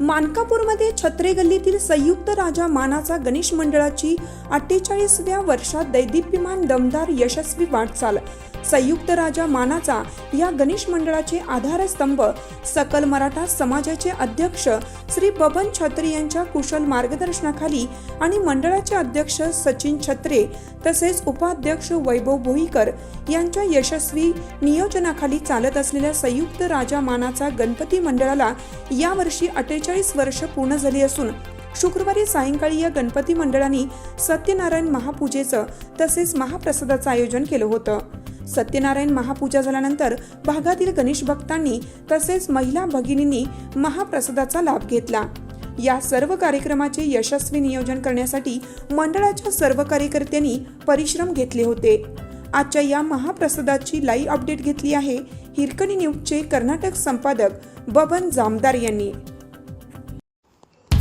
मानकापूरमध्ये छत्रे गल्लीतील संयुक्त राजा मानाचा गणेश मंडळाची अठ्ठेचाळीसव्या वर्षात दैदिप्यमान दमदार यशस्वी वाटचाल. संयुक्त राजा मानाचा या गणेश मंडळाचे आधारस्तंभ सकल मराठा समाजाचे अध्यक्ष श्री बबन छत्री यांच्या कुशल मार्गदर्शनाखाली आणि मंडळाचे अध्यक्ष सचिन छत्रे तसेच उपाध्यक्ष वैभव भोईकर यांच्या यशस्वी नियोजनाखाली चालत असलेल्या संयुक्त राजा मानाचा गणपती मंडळाला यावर्षी अठ्ठेचाळीस वर्ष पूर्ण झाली असून शुक्रवारी सायंकाळी या गणपती मंडळांनी सत्यनारायण महापूजेचं तसेच महाप्रसादाचं आयोजन केलं होतं. सत्यनारायण महापूजा झाल्यानंतर भागातील गणेश भक्तांनी तसेच महिला भगिनींनी महाप्रसादाचा लाभ घेतला. या सर्व कार्यक्रमाचे यशस्वी नियोजन करण्यासाठी मंडळाच्या सर्व कार्यकर्त्यांनी परिश्रम घेतले होते. आजच्या या महाप्रसादाची लाईव्ह अपडेट घेतली आहे हिरकणी न्यूजचे कर्नाटक संपादक बबन जामदार यांनी.